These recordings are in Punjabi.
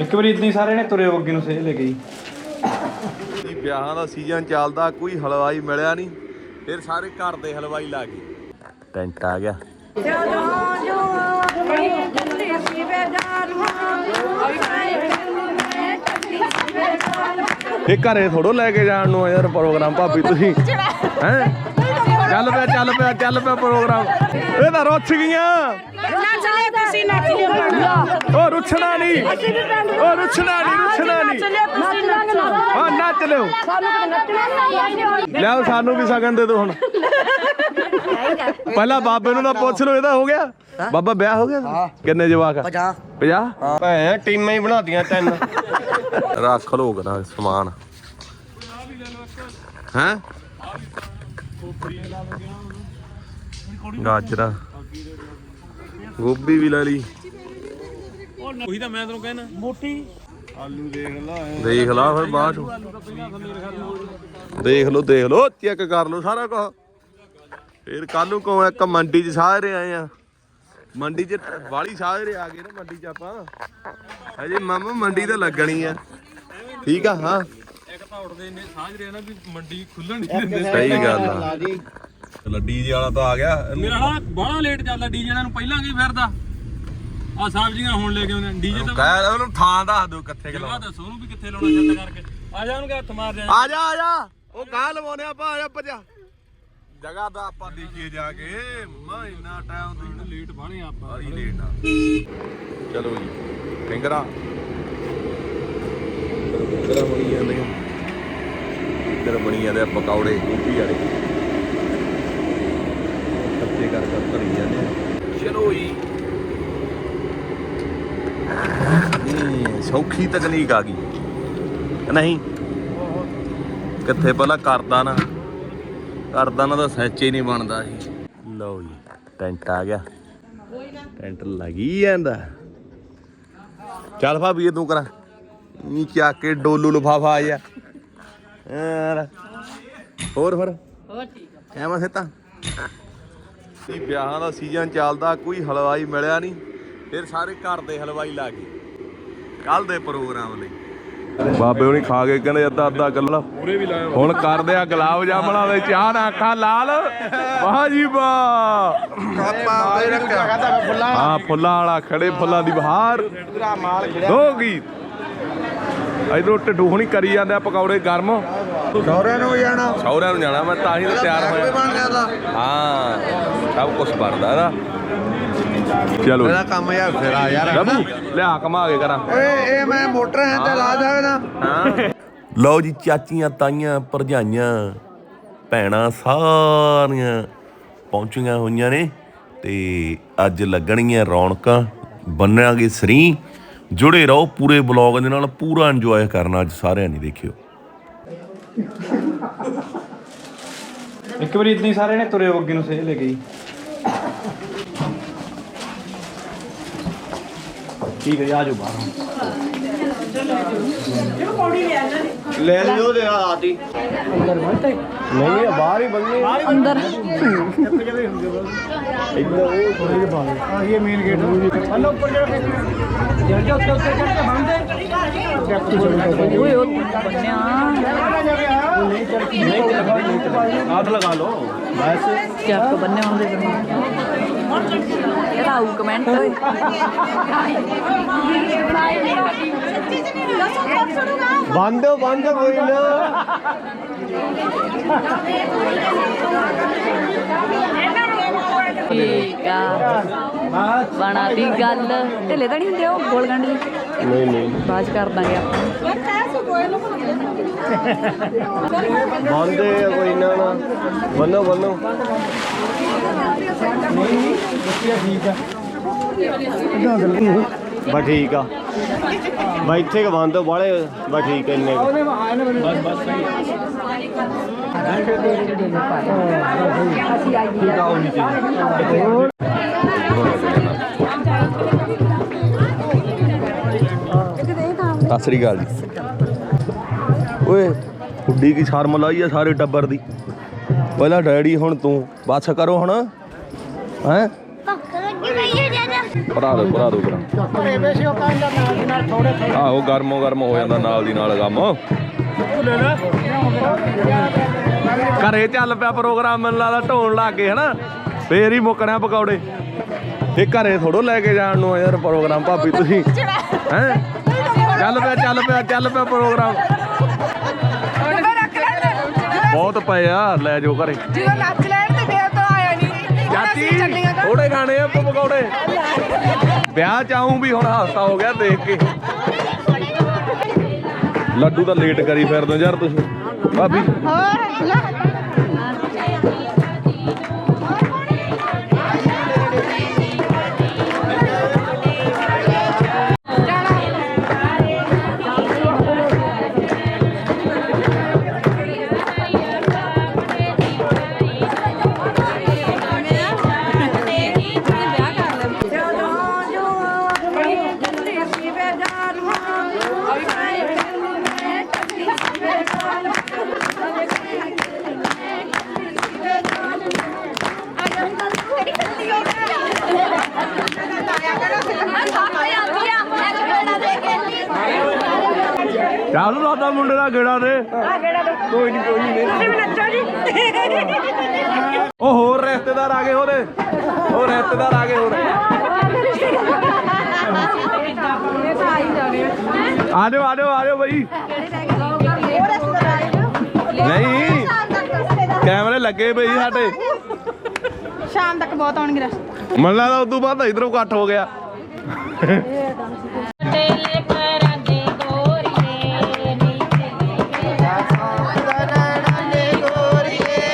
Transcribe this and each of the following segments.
ਇੱਕ ਵਾਰੀ ਇਦਾਂ ਹੀ ਸਾਰੇ ਨੇ ਤੁਰੇ ਅੱਗੇ ਨੂੰ ਸੇਹ ਲੈ ਗਈ ਜੀ। ਵਿਆਹਾਂ ਦਾ ਸੀਜ਼ਨ ਚੱਲਦਾ, ਕੋਈ ਹਲਵਾਈ ਮਿਲਿਆ ਨਹੀਂ। ਫਿਰ ਸਾਰੇ ਘਰ ਦੇ ਹਲਵਾਈ ਲਾ ਗਏ। ਟੈਂਟ ਆ ਗਿਆ। ਇਹ ਘਰੇ ਥੋੜੋ ਲੈ ਕੇ ਜਾਣ ਨੂੰ ਆ ਯਾਰ ਪ੍ਰੋਗਰਾਮ, ਭਾਬੀ, ਤੁਸੀਂ। ਹੈ? ਚੱਲ ਪਿਆ ਚੱਲ ਪਿਆ ਚੱਲ ਪਿਆ ਪ੍ਰੋਗਰਾਮ। ਇਹ ਤਾਂ ਰੁੱਛ ਗਈਆਂ। ਨੱਚ ਲੈ ਤੁਸੀਂ ਨੱਚ ਲਿਓ ਉਹ ਰੁੱਛਣਾ ਨਹੀਂ। ਉਹ ਰੁੱਛਣਾ ਨਹੀਂ ਰੁੱਛਣਾ ਨਹੀਂ। ਲਿਓ ਹਾਂ ਨੱਚ ਲਿਓ ਤਾਂ ਲਿਆਓ ਸਾਨੂੰ ਵੀ ਸ਼ਗਨ ਦੇ ਦਿਓ ਹੁਣ। ਪਹਿਲਾਂ ਬਾਬੇ ਨੂੰ ਨਾ ਪੁੱਛ ਲਓ ਇਹਦਾ ਹੋ ਗਿਆ? ਬਾਬਾ ਵਿਆਹ ਹੋ ਗਿਆ? ਕਿੰਨੇ ਜਵਾਕ ਆ? 50 50 ਭੈਣ ਟੀਮਾਂ ਹੀ ਬਣਾਤੀਆਂ ਤਿੰਨ। ਰੱਖ ਲੋ ਕਰਾ ਸਮਾਨ। ਹੈ? ਗਾਜਰਾ। ਗੋਭੀ ਵੀ ਲੈ ਲਈ। ਉਹੀ ਤਾਂ ਮੈਂ ਤੈਨੂੰ ਕਹਿਣਾ। ਮੋਟੀ। ਆਲੂ ਦੇਖ ਲਾ ਦੇਖ ਲਾ ਫਿਰ ਬਾਅਦ ਚੋਂ। ਦੇਖ ਲਓ ਦੇਖ ਲਓ ਚੈੱਕ ਕਰ ਲਓ ਸਾਰਾ ਕੁਝ ਫਿਰ ਕੱਲ ਨੂੰ ਕੋ ਇੱਕ ਮੰਡੀ 'ਚ ਸਾਰੇ ਆਏ ਆ। ਮੰਡੀ 'ਚ ਵਾਲੀ ਸਾਰੇ ਆ ਗਏ ਨਾ ਮੰਡੀ 'ਚ ਆਪਾਂ। ਹਜੇ ਮਾਮਾ ਮੰਡੀ ਤਾਂ ਲੱਗਣੀ ਆ। ਠੀਕ ਆ ਹਾਂ। ਤਾਂ ਉੱਠਦੇ ਇੰਨੇ ਸਾਜ ਰਹੇ ਨਾ ਵੀ ਮੰਡੀ ਖੁੱਲਣ ਨਹੀਂ ਦਿੰਦੇ। ਸਹੀ ਗੱਲ ਆ। ਲੱਡੀ ਜੀ ਵਾਲਾ ਤਾਂ ਆ ਗਿਆ। ਮੇਰਾ ਨਾ ਬੜਾ ਲੇਟ ਚੱਲਦਾ ਡੀਜੇ ਨੂੰ ਪਹਿਲਾਂ ਕੀ ਫਿਰਦਾ? ਆ ਸਬਜ਼ੀਆਂ ਹੁਣ ਲੈ ਕੇ ਆਉਂਦੇ ਡੀਜੇ ਤਾਂ ਕਹਿ ਉਹਨੂੰ ਥਾਂ ਦੱਸ ਦਿਓ ਕਿੱਥੇ ਜਗ੍ਹਾ ਕਿਲੋ। ਦੱਸੋ ਉਹਨੂੰ ਵੀ ਕਿੱਥੇ ਲਾਉਣਾ ਛੱਤ ਕਰਕੇ। ਆ ਜਾ ਉਹਨੂੰ ਹੱਥ ਮਾਰ ਦੇ ਆ ਜਾ ਆ ਜਾ। ਉਹ ਗਾਂ ਲਵਾਉਣੇ ਆਪਾਂ ਆ ਜਾ ਭਜਾ ਜਗ੍ਹਾ ਦਾ ਆਪਾਂ ਦੇਖੀਏ ਜਾ ਕੇ। ਮੈਂ ਇੰਨਾ ਟਾਈਮ ਦੀ ਲੇਟ ਬਾਣੇ ਆਪਾਂ। ਬਾਰੀ ਲੇਟ ਆ। ਚਲੋ ਜੀ ਫਿੰਗਰਾ। ਫਿੰਗਰਾ ਬਣੀ ਜਾਂਦੇ ਆ ਇੱਧਰ ਬਣੀ ਜਾਂਦੇ ਆ ਪਕੌੜੇ ਗੋਭੀ ਵਾਲੇ। ਕੱਚੇ ਕਰ ਕਰ ਭਰੀ ਜਾਂਦੇ ਚਲੋ ਜੀ। ਸੌਖੀ ਤਕਨੀਕ ਆ ਗਈ। ਨਹੀਂ? ਕਿੱਥੇ ਪਹਿਲਾਂ ਕਰਦਾ ਨਾ। ਕਰਦਾ ਨਾ ਤਾਂ ਸੱਚੇ ਨਹੀਂ ਬਣਦਾ ਸੀ। ਲਓ ਜੀ ਟੈਂਟ ਆ ਗਿਆ। ਟੈਂਟ ਲੱਗੀ ਜਾਂਦਾ। ਚੱਲ ਭਾਬੀ ਇਹ ਤੂੰ ਕਰਾ। ਨੀ ਚੱਕ ਕੇ ਡੋਲੂ ਲਫਾਫਾ ਆ ਜਾ ਯਾਰ। ਹੋਰ ਫਿਰ ਹੋਰ ਠੀਕ ਐਵੇਂ ਸਿੱਤਾ ਇਹ ਵਿਆਹਾਂ ਦਾ ਸੀਜ਼ਨ ਚੱਲਦਾ ਕੋਈ ਹਲਵਾਈ ਮਿਲਿਆ ਨਹੀਂ। ਫਿਰ ਸਾਰੇ ਘਰ ਦੇ ਹਲਵਾਈ ਲਾ ਗਏ। ਕੱਲ ਦੇ ਪ੍ਰੋਗਰਾਮ ਲਈ ਬਾਬੇ ਹੁਣੀ ਖਾ ਕੇ ਕਹਿੰਦੇ ਅੱਧਾ ਅੱਧਾ ਕਿਲੋ। ਪੂਰੇ ਵੀ ਲਾਏ ਹੁਣ ਕਰਦੇ ਆ ਗੁਲਾਬ ਜਾਮਣਾ ਦੇ ਚਾਹ ਨਾ ਅੱਖਾਂ ਲਾਲ। ਵਾਹ ਜੀ ਵਾਹ। ਹਾਂ ਫੁੱਲਾਂ ਵਾਲਾ ਖੜੇ ਫੁੱਲਾਂ ਦੀ ਬਹਾਰ। ਹੋ ਗਈ ਇਧਰੋਂ ਢਿੱਡੂ ਹੁਣੀ ਕਰੀ ਜਾਂਦੇ ਆ ਪਕੌੜੇ ਗਰਮ। ਸਹੁਰਿਆਂ ਨੂੰ ਜਾਣਾ। ਸਹੁਰਿਆਂ ਨੂੰ ਜਾਣਾ ਮੈਂ ਤਾਂ ਹੀ ਤਾਂ ਤਿਆਰ ਹੋਇਆ। ਦਾ ਹਾਂ ਸਭ ਕੁਝ ਬਣਦਾ ਨਾ। ਚਲੋ ਮੇਰਾ ਕੰਮ ਯਾਰ ਫਿਰ ਆ ਯਾਰ। ਡੱਬੂ ਲਿਆ ਕਮਾ ਕੇ ਕਰਾਂ। ਓਏ ਇਹ ਮੈਂ ਮੋਟਰ ਹੈ ਤੇ ਲਾ ਸਕਦਾ ਹਾਂ। ਲਓ ਜੀ ਚਾਚੀਆਂ ਤਾਈਆਂ ਭਰਜਾਈਆਂ ਭੈਣਾਂ ਸਾਰੀਆਂ ਪਹੁੰਚੀਆਂ ਹੋਈਆਂ ਨੇ ਤੇ ਅੱਜ ਲੱਗਣਗੀਆਂ ਰੌਣਕਾਂ ਬੰਨਾਂਗੇ ਸਰੀ। ਜੁੜੇ ਰਹੋ ਪੂਰੇ ਬਲੌਗ ਦੇ ਨਾਲ, ਪੂਰਾ ਇੰਜੋਏ ਕਰਨਾ ਅੱਜ ਸਾਰਿਆਂ ਨੇ ਦੇਖਿਓ। ਇੱਕ ਵਾਰੀ ਇਦਾਂ ਹੀ ਸਾਰੇ ਨੇ ਤੁਰੇ ਅੱਗੇ ਨੂੰ ਸੇਹ ਲੈ ਗਈ ਠੀਕ ਹੈ ਆਜੋ ਬਾਹਰ। ਲੈ ਲਿਓ ਤੇ ਆਦੀ ਨਹੀਂ ਇਹ ਬਾਹਰ ਹੀ ਬੰਨੇ ਅੰਦਰ। ਇੱਧਰ ਉਹ ਥੋੜੀ ਜਿਹੀ ਬਾਹਰ ਆ ਇਹ ਮੇਨ ਗੇਟ ਹਲੋ ਉੱਪਰ ਜਿਹੜਾ ਜਿਹੜਾ ਉੱਤੇ ਉੱਤੇ ਚੜ ਕੇ ਬੰਦੇ ਓਏ ਉਹ ਬੰਨਿਆ ਹੱਥ ਲਗਾ ਲਓ। ਬਸ। ਚੱਕ ਬੰਨੇ ਹੁੰਦੇ ਇਹਦਾ ਆਊ ਕਮੈਂਟ ਓਏ। ਬੰਦ ਬੰਦ ਕੋਈ ਨਾ। ਠੀਕ ਆ। ਬਣਾ ਦੀ ਗੱਲ। ਢਿੱਲੇ ਤਾਂ ਨਹੀਂ ਹੁੰਦੇ ਉਹ ਗੋਲ ਗੰਢ ਜੀ ਨਹੀਂ ਨਹੀਂ। ਬਾਅਦ 'ਚ ਕਰ ਦਾਂਗੇ ਆਪਾਂ। ਬੰਦ ਹੈ ਕੋਈ ਨਾ ਨਾ। ਬੰਨੋ ਬੰਨੋ। ਬਸ ਠੀਕ ਆ। ਬਾ ਇੱਥੇ ਕ ਬੰਦ ਵਾਲੇ ਬਸ ਠੀਕ ਹੈ ਇੰਨੇ ਕੁ। ਸਤਿ ਸ੍ਰੀ ਅਕਾਲ ਜੀ। ਓਏ, ਹੁੱਡੀ ਕੀ ਸ਼ਰਮ ਲਾਈ ਆ ਸਾਰੇ ਟੱਬਰ ਦੀ। ਪਹਿਲਾਂ ਡੈਡੀ, ਹੁਣ ਤੂੰ। ਬਸ ਕਰੋ ਹੁਣ। ਹੈ? ਭਰਾ ਦੋ ਭਰਾ ਦੋ ਕਰਾਂ ਆਹੋ ਗਰਮੋ ਗਰਮ ਹੋ ਜਾਂਦਾ ਨਾਲ ਦੀ ਨਾਲ ਕੰਮ। ਘਰੇ ਚੱਲ ਪਿਆ ਪ੍ਰੋਗਰਾਮ, ਮੈਨੂੰ ਲੱਗਦਾ ਢੋਣ ਲੱਗ ਗਏ, ਹਨਾ? ਫੇਰ ਹੀ ਮੁੱਕਣਾ ਪਕੌੜੇ। ਇਹ ਘਰੇ ਥੋੜੋ ਲੈ ਕੇ ਜਾਣ ਨੂੰ ਯਾਰ ਪ੍ਰੋਗਰਾਮ, ਭਾਬੀ ਤੁਸੀਂ। ਹੈ? ਚੱਲ ਪਿਆ ਚੱਲ ਪਿਆ ਚੱਲ ਪਿਆ ਪ੍ਰੋਗਰਾਮ। ਬਹੁਤ ਪਏ ਆ, ਲੈ ਜਾਓ ਘਰੇ। ਜਦੋਂ ਨੱਚ ਲੈਣ ਤੇ ਫੇਰ ਤਾਂ ਆਇਆ ਨਹੀਂ ਚਾਚੀ ਥੋੜੇ ਖਾਣੇ ਆ ਪਕੌੜੇ। ਵਿਆਹ ਚ ਆਉਂ ਵੀ ਹੁਣ ਹਫਤਾ ਹੋ ਗਿਆ ਦੇਖ ਕੇ। ਲੱਡੂ ਤਾਂ ਲੇਟ ਕਰੀ ਫਿਰਦੇ ਯਾਰ ਤੁਸੀਂ। ਭਾਬੀ। ਚੱਲ ਕੋਈ ਨਹੀਂ ਕੋਈ ਨਹੀਂ ਉਹ ਹੋਰ ਰਿਸ਼ਤੇਦਾਰ ਆ ਗਏ ਹੋਰੇ ਉਹ ਰਿਸ਼ਤੇਦਾਰ ਆ ਗਏ ਹੋਰ ਆ ਜਾਓ ਆ ਜਾਓ ਆ ਜਾਓ ਬਈ। ਨਹੀਂ ਕੈਮਰੇ ਲੱਗੇ ਬਈ ਸਾਡੇ। ਸ਼ਾਮ ਤੱਕ ਬਹੁਤ ਆਉਣਗੇ ਰਸ ਮੈਨੂੰ ਲੱਗਦਾ ਉਦੋਂ ਬਾਅਦ ਇਧਰੋਂ ਇਕੱਠ ਹੋ ਗਿਆ।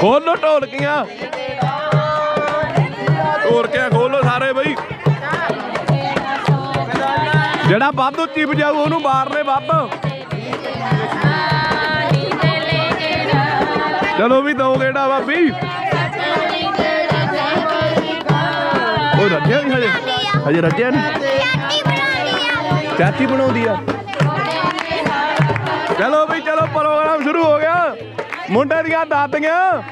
ਖੋਲੋ ਢੋਲਕੀਆਂ। ਢੋਲਕੀਆਂ ਖੋਲੋ ਸਾਰੇ ਬਈ। ਜਿਹੜਾ ਵੱਧ ਉੱਚੀ ਵਜਾਊ ਉਹਨੂੰ ਮਾਰਨੇ ਵੱਧ। ਚਲੋ ਵੀ ਦੋ ਗੇੜਾ ਬਾਬੀ ਉਹ ਰੱਜਿਆ ਨਹੀਂ ਹਜੇ। ਹਜੇ ਰੱਜਿਆ ਨਹੀਂ ਚਾਚੀ ਬਣਾਉਂਦੀ ਆ। ਚਲੋ ਵੀ ਚਲੋ ਪ੍ਰੋਗਰਾਮ ਸ਼ੁਰੂ ਹੋ ਗਿਆ। ਮੁੰਡੇ ਦੀਆਂ ਦਾਦੀਆਂ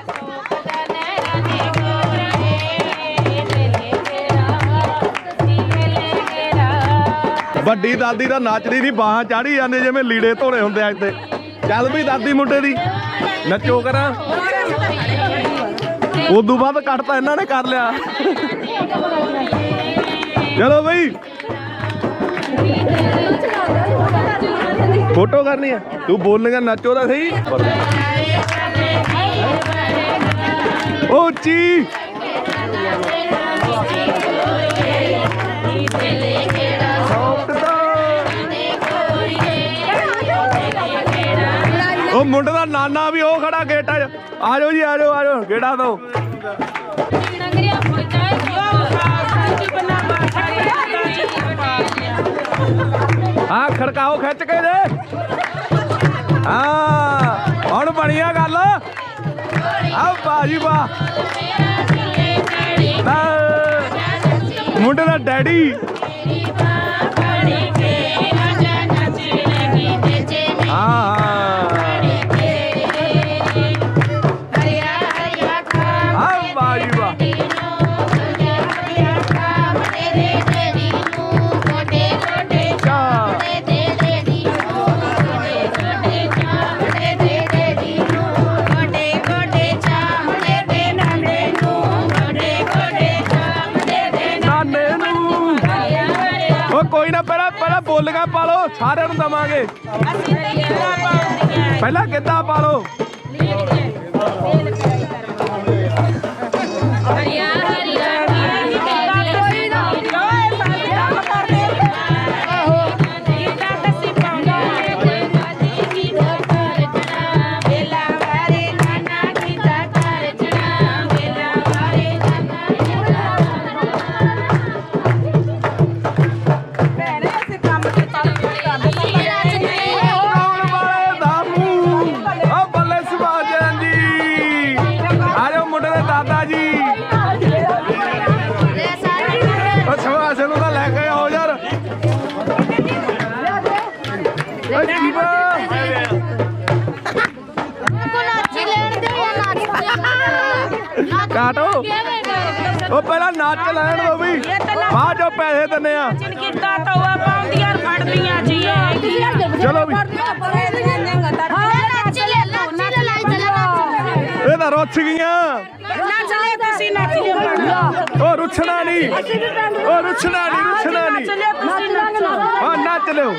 ਵੱਡੀ ਦਾਦੀ ਦਾ ਨੱਚਦੀ ਨਹੀਂ, ਬਾਹਾਂ ਚਾੜੀ ਜਾਂਦੇ, ਜਿਵੇਂ ਲੀੜੇ ਧੋਣੇ ਹੁੰਦੇ ਆ ਇੱਥੇ। ਚੱਲ ਵੀ ਦਾਦੀ ਮੁੰਡੇ ਦੀ। ਨੱਚੋ ਕਰਾਂ। ਉਦੋਂ ਬਾਅਦ ਕੱਟਤਾ ਇਹਨਾਂ ਨੇ, ਕਰ ਲਿਆ। ਚਲੋ ਬਈ। ਫੋਟੋ ਕਰਨੀ ਆ ਤੂੰ ਬੋਲੇਗਾ ਨੱਚੋ ਤਾਂ ਸਹੀ। ਉੱਚੀ। ਉਹ ਮੁੰਡੇ ਦਾ ਨਾਨਾ ਵੀ ਉਹ ਖੜਾ ਗੇਟਾਂ 'ਚ ਆ। ਜਾਓ ਜੀ ਆ ਜਾਓ ਆ ਜਾਓ ਗੇੜਾ ਦੋ। ਆ ਖੜਕਾਓ, ਖਿੱਚ ਕੇ ਜੇ। ਹਾਂ, ਹੁਣ ਬਣੀਆ ਗੱਲ। ਆ ਬਾਜੀ ਬਾ ਮੁੰਡੇ ਦਾ ਡੈਡੀ। ਪਾ ਲਓ? ਸਾਰਿਆਂ ਨੂੰ ਦਵਾਂਗੇ। ਪਹਿਲਾਂ ਕਿੱਦਾਂ ਪਾ ਲਓ? ਕਾਟੋ। ਉਹ ਪਹਿਲਾਂ ਨੱਚ ਲੈਣ ਦੋ ਵੀ। ਬਾਅਦ ਚੋਂ ਪੈਸੇ ਦਿੰਨੇ ਆ। ਕੀਤਾ ਤਵਾ ਪਾਉਂਦੀਆਂ ਫੜਦੀਆਂ ਜੀ ਇਹ ਚਲੋ ਵੀ। ਇਹ ਤਾਂ ਰੁੱਛ ਗਈਆਂ। ਉਹ ਰੁੱਛਣਾ ਨਹੀਂ। ਉਹ ਰੁੱਛਣਾ ਨਹੀਂ ਰੁੱਛਣਾ ਨਹੀਂ। ਹਾਂ ਨੱਚ ਲਿਓ।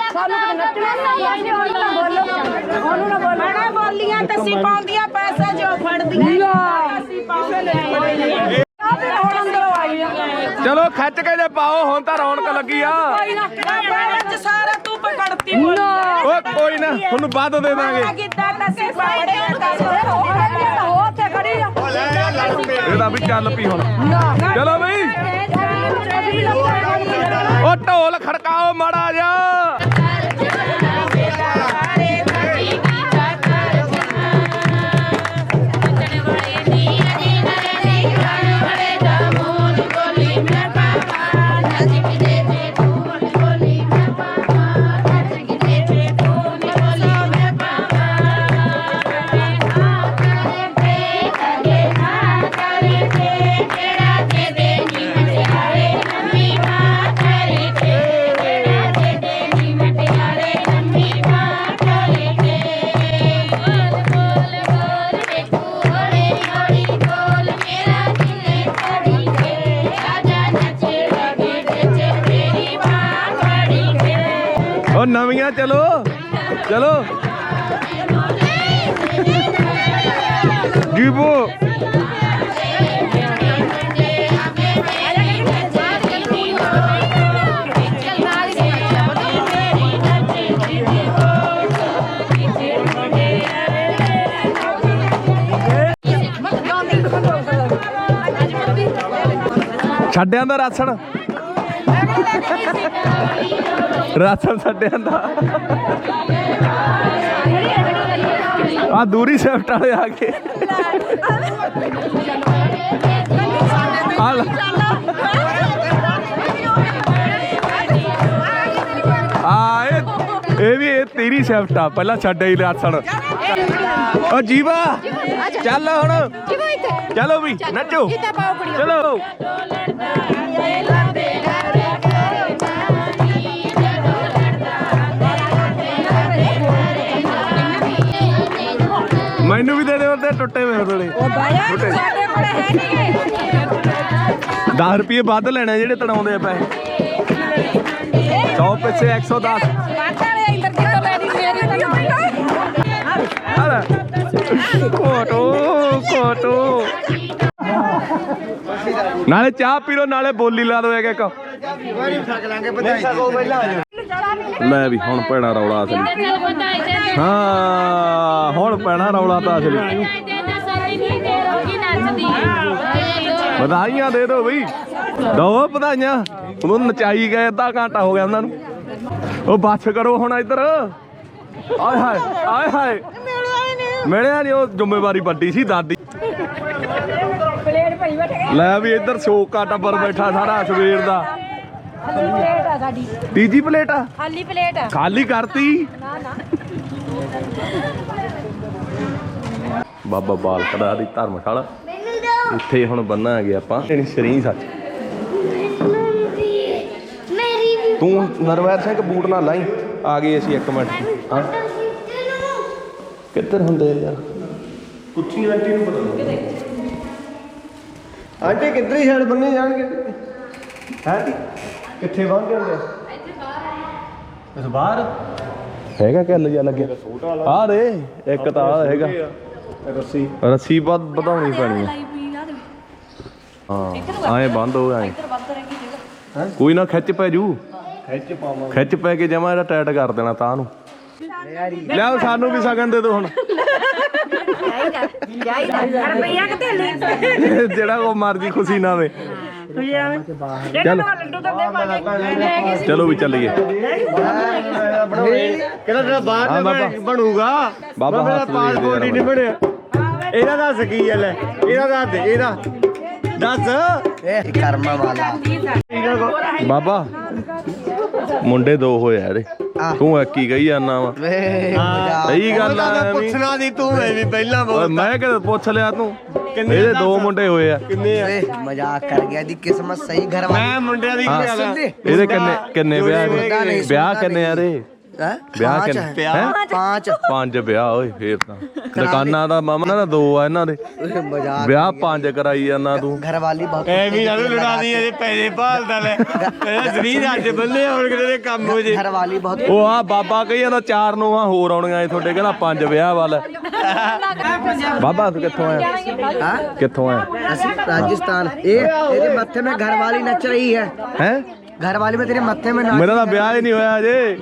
ਬੜਾ ਬੋਲੀਆਂ ਤੇ ਅਸੀਂ ਪਾਉਂਦੀਆਂ ਪੈਸੇ ਜੋ ਫੜਦੀਆਂ। ਅਸੀਂ ਪਾਉਂਦੇ ਹੁਣ ਅੰਦਰੋਂ ਆਈ ਚਲੋ ਖਿੱਚ ਕੇ ਜੇ ਪਾਓ ਹੁਣ ਤਾਂ ਰੌਣਕ ਲੱਗੀ ਆ। ਬਾਬਾ ਚ ਸਾਰਾ ਤੂੰ ਪਕੜਤੀ ਓਏ ਕੋਈ ਨਾ ਤੁਹਾਨੂੰ ਬਾਅਦ ਦੇ ਦਾਂਗੇ ਇਹਦਾ ਵੀ ਚੱਲ ਪਈ ਹੁਣ। ਚਲੋ ਬਈ। ਉਹ ਢੋਲ ਖੜਕਾਓ ਮਾੜਾ ਜਾ ਚਲੋ। ਚਲੋ ਛੱਡਿਆਂ ਦਾ ਰਾਸਣ ਰਾਸਣ ਛੱਡਿਆਂ ਦਾ ਆ ਦੂਰੀ ਸ਼ਿਫਟ ਵਾਲੇ ਆ ਗਏ ਆ ਇਹ ਇਹ ਵੀ ਇਹ ਤੇਰੀ ਸ਼ਿਫਟ ਆ। ਪਹਿਲਾਂ ਛੱਡ ਹੀ ਰਾਸਣ ਓ ਜੀਵਾ ਚੱਲ ਹੁਣ। ਚਲੋ ਵੀ ਨੱਚੋ। ਚਲੋ। ਮੈਨੂੰ ਵੀ ਦੇ ਦੇ ਉਹਦੇ ਟੁੱਟੇ। ਹੋਏ ਥੋੜੇ ਟੁੱਟੇ 10 ਰੁਪਏ ਵੱਧ ਲੈਣੇ ਜਿਹੜੇ ਤੜਾਉਂਦੇ ਆ ਪੈਸੇ। 100 ਪਿੱਛੇ 110 ਅਰੇ ਕੋਟੋ ਕੋਟੋ ਨਾਲੇ ਚਾਹ ਪੀ ਲਓ ਨਾਲੇ ਬੋਲੀ ਲਾ ਦੋ ਇੱਕ ਇੱਕ ਲੈ ਵੀ ਹੁਣ ਪੈਣਾ ਰੌਲਾ ਅਸਲੀ। ਹਾਂ, ਹੁਣ ਪੈਣਾ ਰੌਲਾ ਤਾਂ ਅਸਲੀ। ਵਧਾਈਆਂ ਦੇ ਦਿਓ ਬਈ। ਦੋ ਵਧਾਈਆਂ। ਉਹਨੂੰ ਨਚਾਈ ਗਏ, ਅੱਧਾ ਘੰਟਾ ਹੋ ਗਿਆ ਉਹਨਾਂ ਨੂੰ। ਉਹ ਬੱਸ ਕਰੋ ਹੁਣ ਇੱਧਰ। ਆਏ ਹਾਏ ਆਏ ਹਾਏ। ਮਿਲਿਆ ਨਹੀਂ, ਉਹ ਜ਼ਿੰਮੇਵਾਰੀ ਵੱਡੀ ਸੀ, ਦਾਦੀ। ਲੈ ਵੀ ਇੱਧਰ ਸ਼ੋਕਾ ਟੱਬਰ ਬੈਠਾ ਸਾਰਾ ਸਵੇਰ ਦਾ। ਪਲੇਟ ਆ ਸਾਡੀ। ਤੀਜੀ ਪਲੇਟ ਆ? ਖਾਲੀ ਪਲੇਟ ਆ। ਖਾਲੀ ਕਰਤੀ? ਬਾਬਾ ਬਾਲਕੜਾ ਦੀ ਧਰਮਸ਼ਾਲਾ। ਇੱਥੇ ਹੁਣ ਬੰਨਾਂਗੇ ਆਪਾਂ। ਨਹੀਂ ਸਰੀ ਸੱਚ। ਤੂੰ ਨਰਵੈਰ ਸਿੰਘ ਬੂਟ ਨਾ ਲਾਈ। ਆ ਗਏ ਅਸੀਂ ਇੱਕ ਮਿੰਟ। ਹਾਂ। ਕਿੱਧਰ ਹੁੰਦੇ ਆ ਯਾਰ? ਕੁੱਚੀ ਆਂਟੀ ਨੂੰ ਪਤਾ ਆਂਟੀ ਕਿੱਧਰ ਹੀ ਸਾਈਡ ਬੰਨੇ ਜਾਣਗੇ? ਹੈ? ਕਿੱਥੇ ਬੰਨ ਜਾਂਦੇ ਇਸ ਬਾਹਰ ਹੈਗਾ ਕਿ ਲਿਆ ਲੱਗਿਆ ਆ ਦੇ ਇੱਕ ਤਾਂ ਹੈਗਾ। ਰੱਸੀ। ਰੱਸੀ ਬਾਦ ਵਧਾਉਣੀ ਪੈਣੀ ਹੈ ਹਾਂ ਆਏ ਬੰਦ ਹੋ ਆਏ ਕੋਈ ਨਾ ਖਿੱਚ ਪੈ ਜੂ। ਖਿੱਚ ਪਾਵਾਂ ਖਿੱਚ ਪੈ ਕੇ ਜਮਾ ਇਹਦਾ ਟਾਈਟ ਕਰ ਦੇਣਾ ਤਾਂ ਨੂੰ। ਲਿਆਓ ਸਾਨੂੰ ਵੀ ਸਗਨ ਦੇ ਦਿਓ ਹੁਣ। ਰੁਪਈਆ ਕਿਤੇ ਲੈ? ਜਿਹੜਾ ਉਹ ਮਰਜ਼ੀ ਖੁਸ਼ੀ ਵੇ ਚੱਲ। ਲੱਡੂ ਤਾਂ ਦੇਵਾਂਗੇ। ਚਲੋ ਵੀ ਚੱਲੀਏ। ਕਿਹੜਾ ਬਾਹਰ ਦਾ ਬਣੂਗਾ। ਬਾਬਾ ਮੇਰਾ ਪਾਸਪੋਰਟ ਹੀ ਨਹੀਂ ਬਣਿਆ ਇਹਦਾ ਦੱਸ ਕੀ ਹੈ ਲੈ। ਇਹਦਾ ਦੱਸ ਦੇ ਇਹਦਾ। ਦੱਸ। ਇਹ ਕਰਮਾ ਵਾਲਾ। ਬਾਬਾ ਮੁੰਡੇ ਦੋ ਹੋਏ ਆ ਇਹਦੇ। ਤੂੰ ਇੱਕ ਹੀ ਗਈ ਜਾਨਾ ਵਾ। ਸਹੀ ਗੱਲ ਆ। ਪੁੱਛਣਾ ਦੀ ਤੂੰ ਐਵੇਂ ਪਹਿਲਾਂ ਓਏ ਬੋਲ ਮੈਂ ਕਿਹਦੇ ਪੁੱਛ ਲਿਆ ਤੂੰ? ਇਹਦੇ ਦੋ ਮੁੰਡੇ ਹੋਏ ਆ। ਕਿੰਨੇ ਆ? ਮਜ਼ਾਕ ਕਰ ਗਿਆ ਦੀ ਕਿਸਮਤ ਸਹੀ ਘਰ ਵਾਲੀ। ਮੈਂ ਮੁੰਡਿਆਂ ਦੀ। ਗੱਲ ਆ। ਇਹਦੇ ਕਿੰਨੇ ਕਿੰਨੇ ਵਿਆਹ ਨੇ? ਵਿਆਹ ਕਿੰਨੇ ਆ ਰੇ ਵਿਆਹ ਕਿੰਨੇ ਪੰਜ ਪੰਜ ਵਿਆਹ ਓਏ ਫੇਰ ਤਾਂ। ਦੁਕਾਨਾਂ ਦਾ ਮਾਮਾ ਨਾ ਦੋ ਆ ਇਹਨਾਂ ਦੇ। ਵਿਆਹ ਪੰਜ ਕਰਾਈ ਜਾਂਦਾ ਤੂੰ। ਘਰਵਾਲੀ ਬਾਤ ਐ ਵੀ ਨਾਲ ਲੜਾਦੀ ਇਹਦੇ ਪੈਸੇ ਭਾਲਦਾ ਲੈ। ਇਹਦਾ ਜ਼ਮੀਰ ਅੱਜ ਬੱਲੇ ਹੁਣ ਕਿਤੇ ਦੇ ਕੰਮ ਹੋ ਜੇ। ਘਰਵਾਲੀ ਬਹੁਤ ਉਹ ਆ ਬਾਬਾ ਕਹੀ ਜਾਂਦਾ ਚਾਰ ਨੋਵਾਂ ਹੋਰ ਆਉਣੀਆਂ ਏ ਤੁਹਾਡੇ ਕਹਿੰਦਾ ਪੰਜ ਵਿਆਹ ਵਾਲ। ਬਾਬਾ ਤੂੰ ਕਿੱਥੋਂ ਆਇਆ ਹਾਂ? ਕਿੱਥੋਂ ਆਇਆ ਅਸੀਂ ਰਾਜਸਥਾਨ। ਇਹ ਇਹਦੇ ਮੱਥੇ ਮੇ ਘਰਵਾਲੀ ਨੱਚ ਰਹੀ ਹੈ। ਹੈ? ਘਰ ਵਾਲੇ ਮੇ ਤੇਰੇ ਮੱਥੇ ਮੇ ਨਾ ਮੇਰਾ ਤਾਂ ਵਿਆਹ ਹੀ ਨਹੀਂ ਹੋਇਆ ਅਜੇ।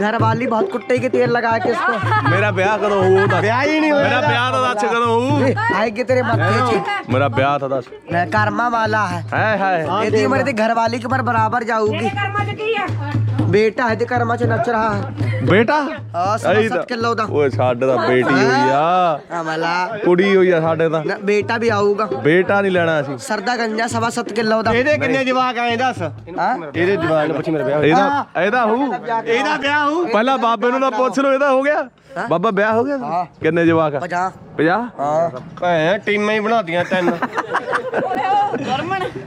घर वाली बहुत कुट्टे के तेल लगा के इसको मेरा ब्याह करो हो ब्याह ही नहीं मेरा ब्याह था अच्छे करो हो हाय के तेरे मत्थे मेरा ब्याह था दस कर्मा वाला है हाय हाय यदि मेरे घर वाली के ऊपर बराबर जाऊंगी ਬੇਟਾ ਇਹਦੇ ਕਰਮਾ ਚ ਨੱਚ ਰਹਾ। ਹੈ ਬੇਟਾ ਆ ਸਵਾ ਕਿਲੋ ਦਾ। ਓਏ ਸਾਡੇ ਦਾ ਬੇਟੀ ਹੋਈ ਆ। ਅਮਲਾ ਕੁੜੀ ਹੋਈ ਆ ਸਾਡੇ ਦਾ ਬੇਟਾ ਵੀ ਆਊਗਾ। ਬੇਟਾ ਨਹੀਂ ਲੈਣਾ ਅਸੀਂ। ਸਰਦਾ ਗੰਜਾ ਸਵਾ 7 ਕਿਲੋ ਦਾ। ਇਹਦੇ ਕਿੰਨੇ ਜਵਾਕ ਆਏ ਦੱਸ? ਇਹਦੇ ਜਵਾਨ ਪੁੱਛ ਮੇਰੇ ਵਿਆਹ ਇਹਦਾ ਇਹਦਾ ਹੂ? ਇਹਦਾ ਵਿਆਹ ਹੂ? ਪਹਿਲਾਂ ਬਾਬੇ ਨੂੰ ਨਾ ਪੁੱਛ ਲੋ ਇਹਦਾ ਹੋ ਗਿਆ? ਬਾਬਾ ਵਿਆਹ ਹੋ ਗਿਆ? ਕਿੰਨੇ ਜਵਾਕ 50 50 ਹਾਂ। ਭੈਣ ਟੀਮਾਂ ਹੀ ਬਣਾਤੀਆਂ ਤਿੰਨ।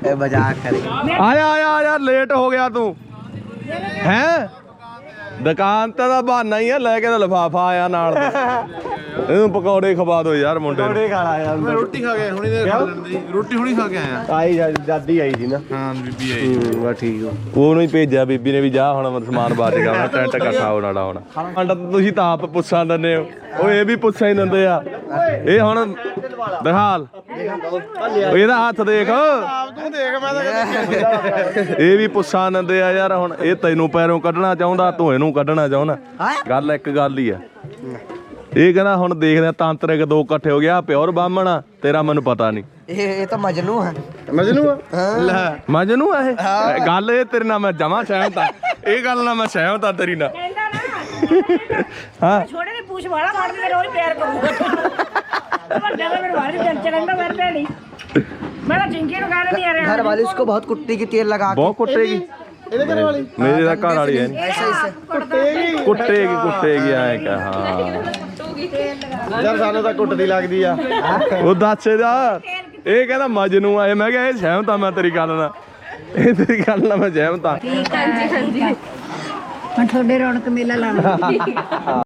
ਇਹ ਮਜ਼ਾਕ ਕਰੇ। ਆਇਆ ਆਇਆ ਆਇਆ ਲੇਟ ਹੋ ਗਿਆ ਤੂੰ। ਹੈ? ਦੁਕਾਨ ਤੇ ਦਾ ਬਹਾਨਾ ਹੀ ਆ ਲੈ ਕੇ ਤਾਂ ਲਫਾਫਾ ਆਇਆ ਨਾਲ ਤੇ। ਇਹਨੂੰ ਪਕੌੜੇ ਖਵਾ ਦਿਓ ਯਾਰ ਮੁੰਡੇ ਨੂੰ। ਥੋੜੇ ਖਾਲਾ ਯਾਰ ਮੈਂ ਰੋਟੀ ਖਾ ਕੇ ਹੁਣੀ ਦੇ ਰੋਟੀ ਹੁਣੀ ਖਾ ਕੇ ਆਇਆ। ਆਈ ਦਾਦੀ ਆਈ ਸੀ ਨਾ। ਹਾਂ ਬੀਬੀ ਆਈ ਬਾ ਠੀਕ ਹੋ ਉਹਨੂੰ ਹੀ ਭੇਜਿਆ ਬੀਬੀ ਨੇ ਵੀ ਜਾ ਹੁਣ ਸਮਾਨ ਬਾਅਦ ਚ ਗਾਣਾ ਟੈਂਟ ਇਕੱਠਾ ਹੋਣਾ। ਲਾਉਣਾ ਅੰਡਾ ਤਾਂ ਤੁਸੀਂ ਤਾਂ ਆਪ ਪੁੱਛਾਂ ਦਿੰਦੇ ਹੋ। ਉਹ ਇਹ ਵੀ ਪੁੱਛਾਂ ਹੀ ਦਿੰਦੇ ਆ। ਇਹ ਹੁਣ ਵਾਲਾ। ਦਿਖਾਲ ਇਹਦਾ ਹੱਥ ਦੇਖ। ਤੂੰ ਦੇਖ ਮੈਂ ਤਾਂ ਇਹ ਵੀ ਪੁੱਛਾਂ ਨੰਦੇ ਆ ਯਾਰ ਹੁਣ। ਇਹ ਤੈਨੂੰ ਪੈਰੋਂ ਕੱਢਣਾ ਚਾਹੁੰਦਾ ਤੂੰ ਇਹਨੂੰ ਕੱਢਣਾ ਚਾਹੁੰਦਾ। ਗੱਲ ਇੱਕ ਗੱਲ ਹੀ ਆ। ਇਹ ਕਹਿੰਦਾ ਹੁਣ ਦੇਖਦੇ ਆ ਤਾਂਤਰਿਕ ਦੋ ਇਕੱਠੇ ਹੋ ਗਿਆ ਪਿਓਰ ਬਾਹਮਣਾ ਤੇਰਾ ਮੈਨੂੰ ਪਤਾ ਨਹੀਂ। ਇਹ ਇਹ ਤਾਂ ਮਜਨੂ ਹੈ ਮਜਨੂ ਲੈ। ਮਜਨੂ ਆ ਗੱਲ ਇਹ ਤੇਰੇ ਨਾਲ ਮੈਂ ਜਮਾ ਸਹਿਮਤ ਆ। ਇਹ ਗੱਲ ਨਾਲ ਮੈਂ ਸਹਿਮਤ ਆ ਤੇਰੀ ਨਾਲ। ਹਾਂ। ਪੂਛ ਵਾਲਾ ਮਾਰ ਦੇ ਰੋਜ਼ ਪਿਆਰ ਕਰੂਗਾ ਵੱਡਾ ਤਾਂ ਮੇਰੇ ਵਾਲੀ ਚਰਚ ਰਹਿੰਦਾ ਵਰਦੇ ਨਹੀਂ ਮੈਂ ਤਾਂ ਜਿੰਕੀ ਨੂੰ ਕਹਿ ਨਹੀਂ ਆ ਰਿਹਾ घर वाली उसको बहुत कुट्टी की तेल लगा के ਬਹੁਤ ਕੁੱਟੇਗੀ ਇਹਦੇ ਘਰ ਵਾਲੀ ਮੇਰੇ ਦਾ ਘਰ ਵਾਲੀ ਹੈ ਨੀ। ऐसे ऐसे ਕੁੱਟੇਗੀ ਕੁੱਟੇਗੀ ਐ ਕਹ ਹਾਂ ਯਾਰ ਸਾਨੂੰ ਤਾਂ ਕੁੱਟਦੀ ਲੱਗਦੀ ਆ ਉਹ ਦੱਸ ਇਹਦਾ ਇਹ ਕਹਿੰਦਾ ਮਜਨੂ ਆ ਇਹ ਮੈਂ ਕਿਹਾ ਇਹ ਸਹਿਮਤ ਆ ਮੈਂ ਤੇਰੀ ਗੱਲ ਨਾਲ ਇਹ ਤੇਰੀ ਗੱਲ ਨਾਲ ਮੈਂ ਸਹਿਮਤ ਆ ਹੁਣ ਤੁਹਾਡੇ ਰੌਣਕ ਮੇਲਾ ਲਾਉਣਾ